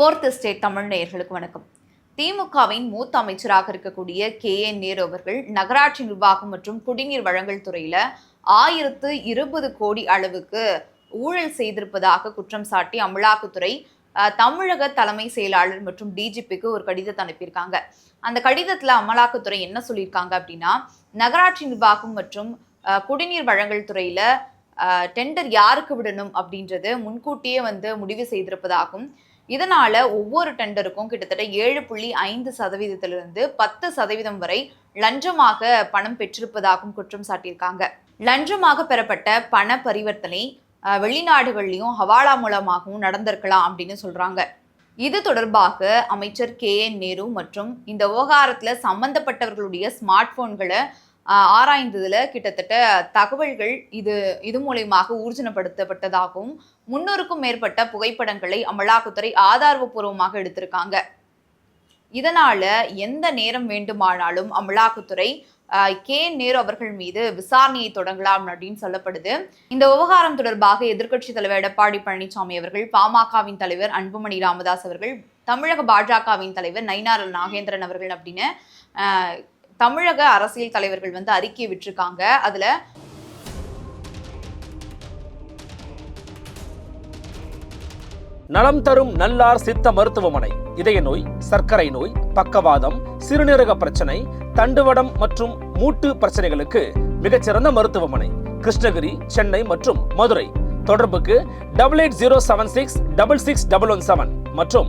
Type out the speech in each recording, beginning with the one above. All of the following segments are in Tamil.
ஃபோர்த் ஸ்டேட் தமிழ் நேயர்களுக்கு வணக்கம். திமுகவின் மூத்த அமைச்சராக இருக்கக்கூடிய கே. என். நேரு அவர்கள் நகராட்சி நிர்வாகம் மற்றும் குடிநீர் வழங்கல் துறையில ஆயிரத்து இருபது கோடி அளவுக்கு ஊழல் செய்திருப்பதாக குற்றம் சாட்டி அமலாக்கத்துறை தமிழக தலைமை செயலாளர் மற்றும் டிஜிபிக்கு ஒரு கடிதத்தை அனுப்பியிருக்காங்க. அந்த கடிதத்துல அமலாக்கத்துறை என்ன சொல்லியிருக்காங்க அப்படின்னா நகராட்சி நிர்வாகம் மற்றும் குடிநீர் வழங்கல் துறையில டெண்டர் யாருக்கு விடணும் அப்படின்றது முன்கூட்டியே வந்து முடிவு செய்திருப்பதாகவும் இதனால ஒவ்வொரு டெண்டருக்கும் கிட்டத்தட்ட ஏழு புள்ளி ஐந்து சதவீதத்திலிருந்து பத்து சதவீதம் வரை லஞ்சமாக பணம் பெற்றிருப்பதாகவும் குற்றம் சாட்டியிருக்காங்க. லஞ்சமாக பெறப்பட்ட பண பரிவர்த்தனை வெளிநாடுகள்லையும் ஹவாலா மூலமாகவும் நடந்திருக்கலாம் அப்படின்னு சொல்றாங்க. இது தொடர்பாக அமைச்சர் கே என் நேரு மற்றும் இந்த விவகாரத்தில் சம்பந்தப்பட்டவர்களுடைய ஸ்மார்ட் போன்களை ஆராய்ந்ததுல கிட்டத்தட்ட தகவல்கள் இது இது மூலயமாக ஊர்ஜனப்படுத்தப்பட்டதாகவும் முன்னூறுக்கும் மேற்பட்ட புகைப்படங்களை அமலாக்கத்துறை ஆதாரபூர்வமாக எடுத்திருக்காங்க. இதனால எந்த நேரம் வேண்டுமானாலும் அமலாக்கத்துறை கே நேரு அவர்கள் மீது விசாரணையை தொடங்கலாம் அப்படின்னு சொல்லப்படுது. இந்த விவகாரம் தொடர்பாக எதிர்க்கட்சி தலைவர் எடப்பாடி பழனிசாமி அவர்கள் பாமகவின் தலைவர் அன்புமணி ராமதாஸ் அவர்கள் தமிழக பாஜகவின் தலைவர் நயினார் நாகேந்திரன் அவர்கள் அப்படின்னு தமிழக அரசியல் தலைவர்கள் வந்து அறிக்கை விட்டுருக்காங்க. அதுல நலம் தரும் நல்லார் சித்த மருத்துவமனை இதய நோய் சர்க்கரை நோய் பக்கவாதம் சிறுநீரக பிரச்சனை தண்டுவடம் மற்றும் மூட்டு பிரச்சனைகளுக்கு மிகச்சிறந்த மருத்துவமனை கிருஷ்ணகிரி சென்னை மற்றும் மதுரை. தொடர்புக்கு double eight zero seven six double six double one seven மற்றும்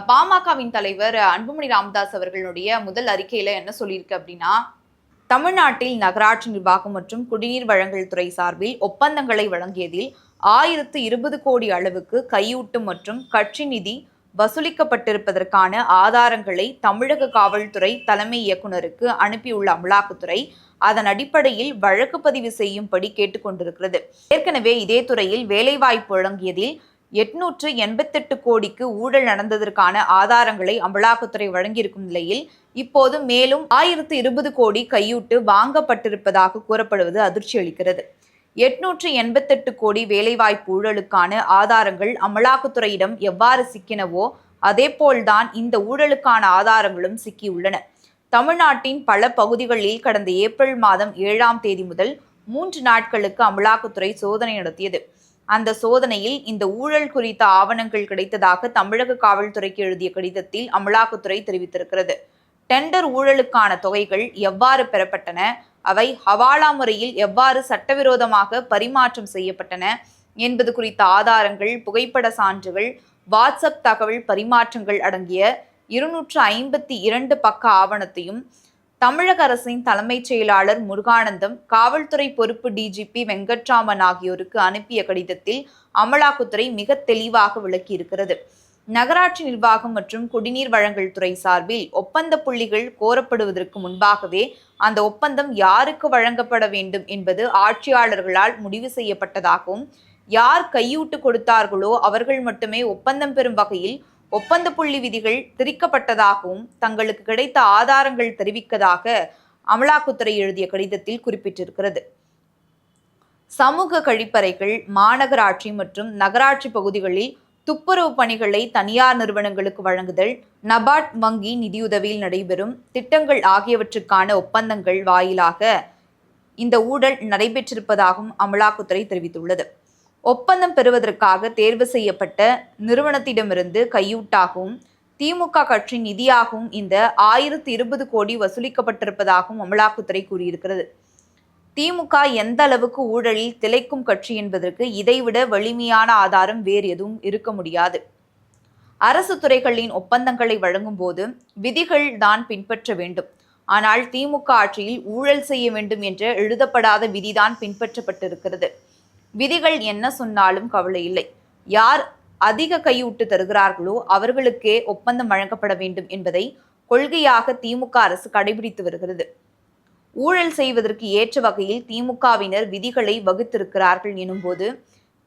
பாமகவின் தலைவர் அன்புமணி ராமதாஸ் அவர்களுடைய முதல் அறிக்கையில் என்ன சொல்லியிருக்கு அப்படின்னா தமிழ்நாட்டில் நகராட்சி நிர்வாகம் மற்றும் குடிநீர் வழங்கல் துறை சார்பில் ஒப்பந்தங்களை வழங்கியதில் ஆயிரத்து இருபது கோடி அளவுக்கு கையூட்டு மற்றும் கட்சி நிதி வசூலிக்கப்பட்டிருப்பதற்கான ஆதாரங்களை தமிழக காவல்துறை தலைமை இயக்குனருக்கு அனுப்பியுள்ள அமலாக்கத்துறை அதன் அடிப்படையில் வழக்கு பதிவு செய்யும்படி கேட்டுக்கொண்டிருக்கிறது. ஏற்கனவே இதே துறையில் வேலைவாய்ப்பு வழங்கியதில் எட்நூற்று எண்பத்தெட்டு கோடிக்கு ஊழல் நடந்ததற்கான ஆதாரங்களை அமலாக்கத்துறை வழங்கியிருக்கும் நிலையில் இப்போது மேலும் ஆயிரத்து இருபது கோடி கையூட்டு வாங்கப்பட்டிருப்பதாக கூறப்படுவது அதிர்ச்சி அளிக்கிறது. எட்நூற்று எண்பத்தெட்டு கோடி வேலைவாய்ப்பு ஊழலுக்கான ஆதாரங்கள் அமலாக்கத்துறையிடம் எவ்வாறு சிக்கினவோ அதேபோல்தான் இந்த ஊழலுக்கான ஆதாரங்களும் சிக்கியுள்ளன. தமிழ்நாட்டின் பல பகுதிகளில் கடந்த ஏப்ரல் மாதம் ஏழாம் தேதி முதல் மூன்று நாட்களுக்கு அமலாக்கத்துறை சோதனை நடத்தியது. அந்த சோதனையில் இந்த ஊழல் குறித்த ஆவணங்கள் கிடைத்ததாக தமிழக காவல்துறைக்கு எழுதிய கடிதத்தில் அமலாக்கத்துறை தெரிவித்திருக்கிறது. டெண்டர் ஊழலுக்கான தொகைகள் எவ்வாறு பெறப்பட்டன? அவை ஹவாலா முறையில் எவ்வாறு சட்டவிரோதமாக பரிமாற்றம் செய்யப்பட்டன? என்பது குறித்த ஆதாரங்கள் புகைப்பட சான்றுகள் வாட்ஸ்அப் தகவல் பரிமாற்றங்கள் அடங்கிய இருநூற்று ஐம்பத்தி இரண்டு பக்க ஆவணத்தையும் தமிழக அரசின் தலைமைச் செயலாளர் முருகானந்தம் காவல்துறை பொறுப்பு டிஜிபி வெங்கட்ராமன் ஆகியோருக்கு அனுப்பிய கடிதத்தில் அமலாக்கத்துறை மிக தெளிவாக விளக்கியிருக்கிறது. நகராட்சி நிர்வாகம் மற்றும் குடிநீர் வழங்கல் துறை சார்பில் ஒப்பந்த புள்ளிகள் கோரப்படுவதற்கு முன்பாகவே அந்த ஒப்பந்தம் யாருக்கு வழங்கப்பட வேண்டும் என்பது ஆட்சியாளர்களால் முடிவு செய்யப்பட்டதாகவும் யார் கையூட்டு கொடுத்தார்களோ அவர்கள் மட்டுமே ஒப்பந்தம் பெறும் வகையில் ஒப்பந்த புள்ளி விதிகள் திரிக்கப்பட்டதாகவும் தங்களுக்கு கிடைத்த ஆதாரங்கள் தெரிவிக்கதாக அமலாக்கத்துறை எழுதிய கடிதத்தில் குறிப்பிட்டிருக்கிறது. சமூக கழிப்பறைகள் மாநகராட்சி மற்றும் நகராட்சி பகுதிகளில் துப்புரவு பணிகளை தனியார் நிறுவனங்களுக்கு வழங்குதல் நபார்ட் வங்கி நிதியுதவியில் நடைபெறும் திட்டங்கள் ஆகியவற்றுக்கான ஒப்பந்தங்கள் வாயிலாக இந்த ஊழல் நடைபெற்றிருப்பதாகவும் அமலாக்கத்துறை தெரிவித்துள்ளது. ஒப்பந்தம் பெறுவதற்காக தேர்வு செய்யப்பட்ட நிறுவனத்திடமிருந்து கையூட்டாகவும் திமுக கட்சி நிதியாகவும் இந்த ஆயிரத்து இருபது கோடி வசூலிக்கப்பட்டிருப்பதாகவும் அமலாக்கத்துறை கூறியிருக்கிறது. திமுக எந்த அளவுக்கு ஊழலில் திளைக்கும் கட்சி என்பதற்கு இதைவிட வலிமையான ஆதாரம் வேறு எதுவும் இருக்க முடியாது. அரசு துறைகளின் ஒப்பந்தங்களை வழங்கும் போது விதிகள் தான் பின்பற்ற வேண்டும். ஆனால் திமுக ஆட்சியில் ஊழல் செய்ய வேண்டும் என்ற எழுதப்படாத விதிதான் பின்பற்றப்பட்டிருக்கிறது. விதிகள் என்ன சொன்னாலும் கவலை இல்லை. யார் அதிக கையூட்டு தருகிறார்களோ அவர்களுக்கே ஒப்பந்தம் வழங்கப்பட வேண்டும் என்பதை கொள்கையாக திமுக அரசு கடைபிடித்து வருகிறது. ஊழல் செய்வதற்கு ஏற்ற வகையில் திமுகவினர் விதிகளை வகுத்திருக்கிறார்கள் எனும்போது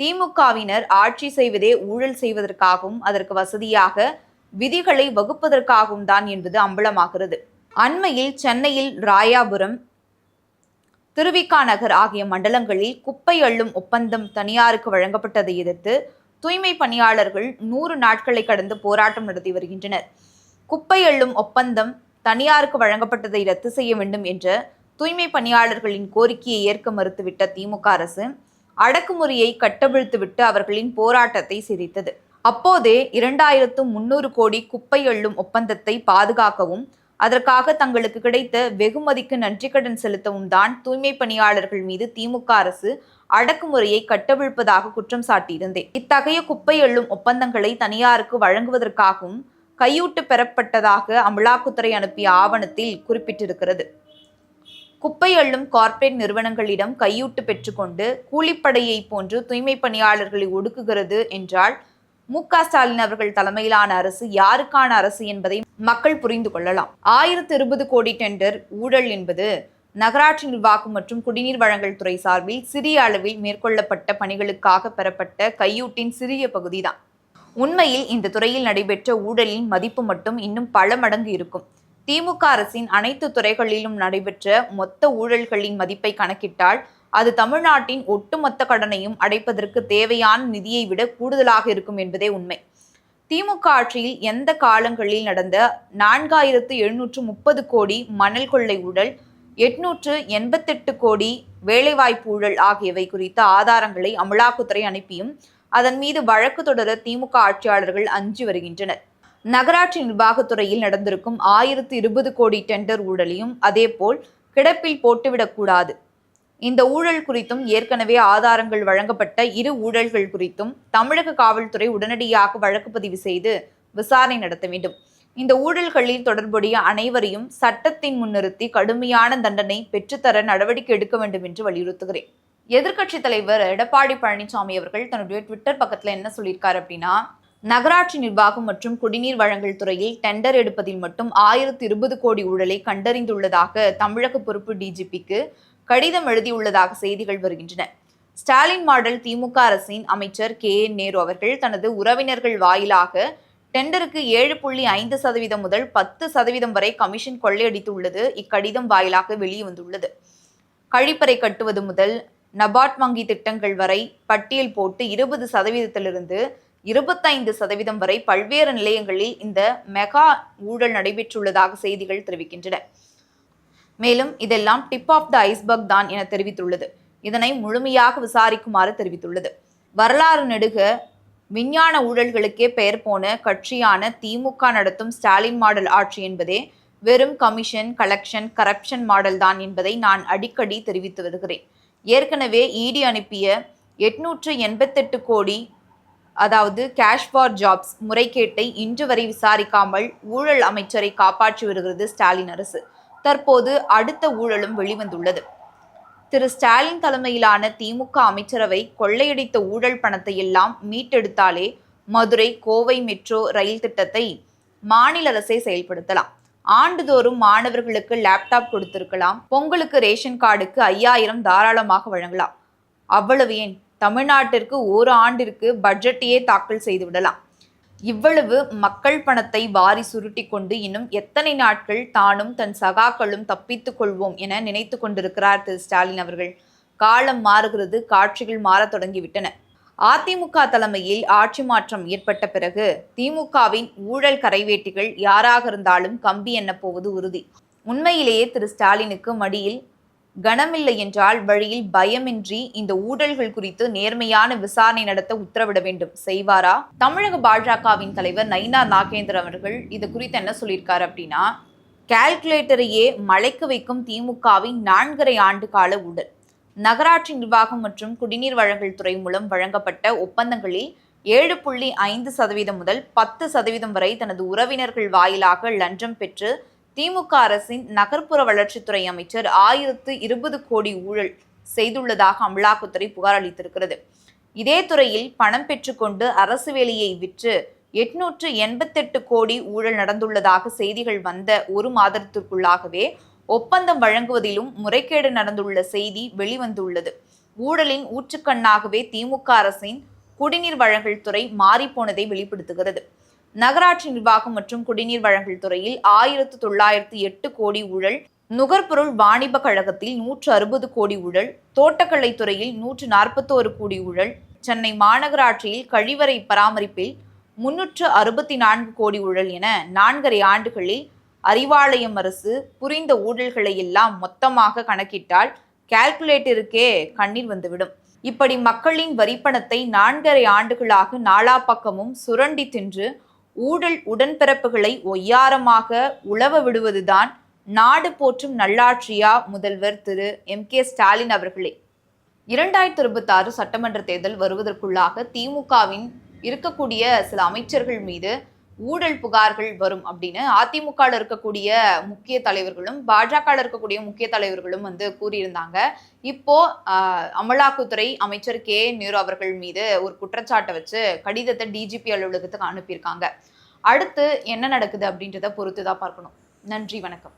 திமுகவினர் ஆட்சி செய்வதே ஊழல் செய்வதற்காகவும் அதற்கு வசதியாக விதிகளை வகுப்பதற்காகவும் தான் என்பது அம்பலமாகிறது. அண்மையில் சென்னையில் ராயாபுரம் திருவிக்கா நகர் ஆகிய மண்டலங்களில் குப்பை அள்ளும் ஒப்பந்தம் தனியாருக்கு வழங்கப்பட்டதை எதிர்த்து தூய்மை பணியாளர்கள் நூறு நாட்களை கடந்து போராட்டம் நடத்தி வருகின்றனர். குப்பை அள்ளும் ஒப்பந்தம் தனியாருக்கு வழங்கப்பட்டதை ரத்து செய்ய வேண்டும் என்ற தூய்மை பணியாளர்களின் கோரிக்கையை ஏற்க மறுத்துவிட்ட திமுக அரசு அடக்குமுறையை கட்டவிழ்த்துவிட்டு அவர்களின் போராட்டத்தை சிரித்தது அப்போதே இரண்டாயிரத்து முன்னூறு கோடி குப்பை அள்ளும் ஒப்பந்தத்தை பாதுகாக்கவும் அதற்காக தங்களுக்கு கிடைத்த வெகுமதிக்கு நன்றிக்கடன் செலுத்தவும் தான் தூய்மை பணியாளர்கள் மீது திமுக அரசு அடக்குமுறையை கட்டவிழ்ப்பதாக குற்றம் சாட்டியிருந்தேன். இத்தகைய குப்பை அள்ளும் ஒப்பந்தங்களை தனியாருக்கு வழங்குவதற்காகவும் கையூட்டு பெறப்பட்டதாக அமலாக்கத்துறை அனுப்பிய ஆவணத்தில் குறிப்பிட்டிருக்கிறது. குப்பை அள்ளும் கார்ப்பரேட் நிறுவனங்களிடம் கையூட்டு பெற்றுக்கொண்டு கூலிப்படையை போன்று தூய்மை பணியாளர்களை ஒடுக்குகிறது என்றால் மு க ஸ்டாலின் அவர்கள் தலைமையிலான அரசு யாருக்கான அரசு என்பதை மக்கள் புரிந்து கொள்ளலாம். ஆயிரத்து இருபது கோடி டெண்டர் ஊழல் என்பது நகராட்சி நிர்வாகம் மற்றும் குடிநீர் வழங்கல் துறை சார்பில் சிறிய அளவில் மேற்கொள்ளப்பட்ட பணிகளுக்காக பெறப்பட்ட கையூட்டின் சிறிய பகுதிதான். உண்மையில் இந்த துறையில் நடைபெற்ற ஊழலின் மதிப்பு மட்டும் இன்னும் பல மடங்கு இருக்கும். திமுக அரசின் அனைத்து துறைகளிலும் நடைபெற்ற மொத்த ஊழல்களின் மதிப்பை கணக்கிட்டால் அது தமிழ்நாட்டின் ஒட்டுமொத்த கடனையும் அடைப்பதற்கு தேவையான நிதியை விட கூடுதலாக இருக்கும் என்பதே உண்மை. திமுக ஆட்சியில் எந்த காலங்களில் நடந்த நான்காயிரத்து எழுநூற்று முப்பது கோடி மணல் கொள்ளை ஊழல் எட்நூற்று எண்பத்தெட்டு கோடி வேலைவாய்ப்பு ஊழல் ஆகியவை குறித்த ஆதாரங்களை அமலாக்கத்துறை அனுப்பியும் அதன் மீது வழக்கு தொடர திமுக ஆட்சியாளர்கள் அஞ்சி வருகின்றனர். நகராட்சி நிர்வாகத்துறையில் நடந்திருக்கும் ஆயிரத்து இருபது கோடி டெண்டர் ஊழலையும் அதேபோல் கிடப்பில் போட்டுவிடக்கூடாது. இந்த ஊழல் குறித்தும் ஏற்கனவே ஆதாரங்கள் வழங்கப்பட்ட இரு ஊழல்கள் குறித்தும் தமிழக காவல்துறை உடனடியாக வழக்கு பதிவு செய்து விசாரணை நடத்த வேண்டும். இந்த ஊழல்களில் தொடர்புடைய அனைவரையும் சட்டத்தின் முன்னிறுத்தி கடுமையான தண்டனை பெற்றுத்தர நடவடிக்கை எடுக்க வேண்டும் என்று வலியுறுத்துகிறேன். எதிர்க்கட்சி தலைவர் எடப்பாடி பழனிசாமி அவர்கள் தன்னுடைய ட்விட்டர் பக்கத்தில் என்ன சொல்லியிருக்காரு அப்படின்னா நகராட்சி நிர்வாகம் மற்றும் குடிநீர் வழங்கல் துறையில் டெண்டர் எடுப்பதில் மட்டும் ஆயிரத்தி இருபது கோடி ஊழலை கண்டறிந்துள்ளதாக தமிழக பொறுப்பு டிஜிபிக்கு கடிதம் எழுதியுள்ளதாக செய்திகள் வருகின்றன. ஸ்டாலின் மாடல் திமுக அரசின் அமைச்சர் கே. என். நேரு அவர்கள் தனது உறவினர்கள் வாயிலாக டெண்டருக்கு ஏழு புள்ளி ஐந்து சதவீதம் முதல் பத்து சதவீதம் வரை கமிஷன் கொள்ளையடித்துள்ளது. இக்கடிதம் வாயிலாக வெளிவந்துள்ளது. கழிப்பறை கட்டுவது முதல் நபார்ட் வங்கி திட்டங்கள் வரை பட்டியல் போட்டு இருபது சதவீதத்திலிருந்து இருபத்தைந்து சதவீதம் வரை பல்வேறு நிலையங்களில் இந்த மெகா ஊழல் நடைபெற்றுள்ளதாக செய்திகள் தெரிவிக்கின்றன. மேலும் இதெல்லாம் டிப் ஆஃப் த ஐஸ்பர்க் தான் என தெரிவித்துள்ளது. இதனை முழுமையாக விசாரிக்குமாறு தெரிவித்துள்ளது. வரலாறு நெடுக விஞ்ஞான ஊழல்களுக்கே பெயர் போன கட்சியான திமுக நடத்தும் ஸ்டாலின் மாடல் ஆட்சி என்பதே வெறும் கமிஷன் கலெக்ஷன் கரப்ஷன் மாடல் தான் என்பதை நான் அடிக்கடி தெரிவித்து வருகிறேன். ஏற்கனவே இடி அனுப்பிய எட்நூற்று எண்பத்தெட்டு கோடி அதாவது கேஷ் ஃபார் ஜாப்ஸ் முறைகேட்டை இன்று வரை விசாரிக்காமல் ஊழல் அமைச்சரை காப்பாற்றி வருகிறது ஸ்டாலின் அரசு. தற்போது அடுத்த ஊழலும் வெளிவந்துள்ளது. திரு. ஸ்டாலின் தலைமையிலான திமுக அமைச்சரவை கொள்ளையடித்த ஊழல் பணத்தை எல்லாம் மீட்டெடுத்தாலே மதுரை கோவை மெட்ரோ ரயில் திட்டத்தை மாநில அரசே செயல்படுத்தலாம். ஆண்டுதோறும் மாணவர்களுக்கு லேப்டாப் கொடுத்திருக்கலாம். பொங்கலுக்கு ரேஷன் கார்டுக்கு ஐயாயிரம் தாராளமாக வழங்கலாம். அவ்வளவு ஏன்? தமிழ்நாட்டிற்கு ஒரு ஆண்டிற்கு பட்ஜெட்டையே தாக்கல் செய்து விடலாம் இவ்வளவு மக்கள் பணத்தை வாரி சுருட்டி கொண்டு இன்னும் எத்தனை நாட்கள் தானும் தன் சகாக்களும் தப்பித்துக் கொள்வோம் என நினைத்து கொண்டிருக்கிறார் திரு ஸ்டாலின் அவர்கள். காலம் மாறுகிறது காட்சிகள் மாறத் தொடங்கிவிட்டன. அதிமுக தலைமையில் ஆட்சி மாற்றம் ஏற்பட்ட பிறகு திமுகவின் ஊழல் கரைவேட்டிகள் யாராக இருந்தாலும் கம்பி எண்ண போவது உறுதி. உண்மையிலேயே திரு ஸ்டாலினுக்கு மடியில் கனமில்லை என்றால் வழியில் பயமின்றி இந்த ஊழல்கள் குறித்து நேர்மையான விசாரணை நடத்த உத்தரவிட வேண்டும். செய்வாரா? தமிழக பாஜகவின் தலைவர் நைனா நாகேந்திரன் அவர்கள் இது குறித்து என்ன சொல்லியிருக்காரு அப்படின்னா கால்குலேட்டரையே மலைக்கு வைக்கும் திமுகவின் நான்கரை ஆண்டு கால ஊழல். நகராட்சி நிர்வாகம் மற்றும் குடிநீர் வழங்கல் துறை மூலம் வழங்கப்பட்ட ஒப்பந்தங்களில் ஏழு புள்ளி ஐந்து சதவீதம் முதல் பத்து சதவீதம் வரை தனது உறவினர்கள் வாயிலாக லஞ்சம் பெற்று திமுக அரசின் நகர்ப்புற வளர்ச்சித்துறை அமைச்சர் ஆயிரத்து இருபது கோடி ஊழல் செய்துள்ளதாக அமலாக்கத்துறை புகார் அளித்திருக்கிறது. இதே துறையில் பணம் பெற்றுக்கொண்டு அரசு வேலையை விற்று எட்நூற்று எண்பத்தெட்டு கோடி ஊழல் நடந்துள்ளதாக செய்திகள் வந்த ஒரு மாதத்திற்குள்ளாகவே ஒப்பந்தம் வழங்குவதிலும் முறைகேடு நடந்துள்ள செய்தி வெளிவந்துள்ளது. ஊழலின் ஊற்றுக்கண்ணாகவே திமுக அரசின் குடிநீர் வழங்கல் துறை மாறிப்போனதை வெளிப்படுத்துகிறது. நகராட்சி நிர்வாகம் மற்றும் குடிநீர் வழங்கல் துறையில் ஆயிரத்து தொள்ளாயிரத்து எட்டு கோடி ஊழல் நுகர்பொருள் வாணிப கழகத்தில் நூற்று அறுபது கோடி ஊழல் தோட்டக்கலை துறையில் நூற்று நாற்பத்தோரு கோடி ஊழல் சென்னை மாநகராட்சியில் கழிவறை பராமரிப்பில் முன்னூற்று அறுபத்தி நான்கு கோடி ஊழல் என நான்கரை ஆண்டுகளில் அறிவாலயம் அரசு புரிந்த ஊழல்களை எல்லாம் மொத்தமாக கணக்கிட்டால் கால்குலேட்டருக்கே கண்ணீர் வந்துவிடும். இப்படி மக்களின் வரிப்பணத்தை நான்கரை ஆண்டுகளாக நாலா பக்கமும் சுரண்டி தின்று ஊழல் உடன்பிறப்புகளை ஒய்யாரமாக உழவ விடுவதுதான் நாடு போற்றும் நல்லாட்சியா முதல்வர் திரு. எம். கே. ஸ்டாலின் அவர்களே. இரண்டாயிரத்தி இருபத்தி ஆறு சட்டமன்ற தேர்தல் வருவதற்குள்ளாக திமுகவின் இருக்கக்கூடிய சில அமைச்சர்கள் மீது ஊழல் புகார்கள் வரும் அப்படின்னு அதிமுக இருக்கக்கூடிய முக்கிய தலைவர்களும் பாஜக இருக்கக்கூடிய முக்கிய தலைவர்களும் வந்து கூறியிருந்தாங்க. இப்போ அமலாக்கத்துறை அமைச்சர் கே. நேரு அவர்கள் மீது ஒரு குற்றச்சாட்டை வச்சு கடிதத்தை டிஜிபி அலுவலகத்துக்கு அனுப்பியிருக்காங்க. அடுத்து என்ன நடக்குது அப்படின்றத பொறுத்து தான் பார்க்கணும். நன்றி வணக்கம்.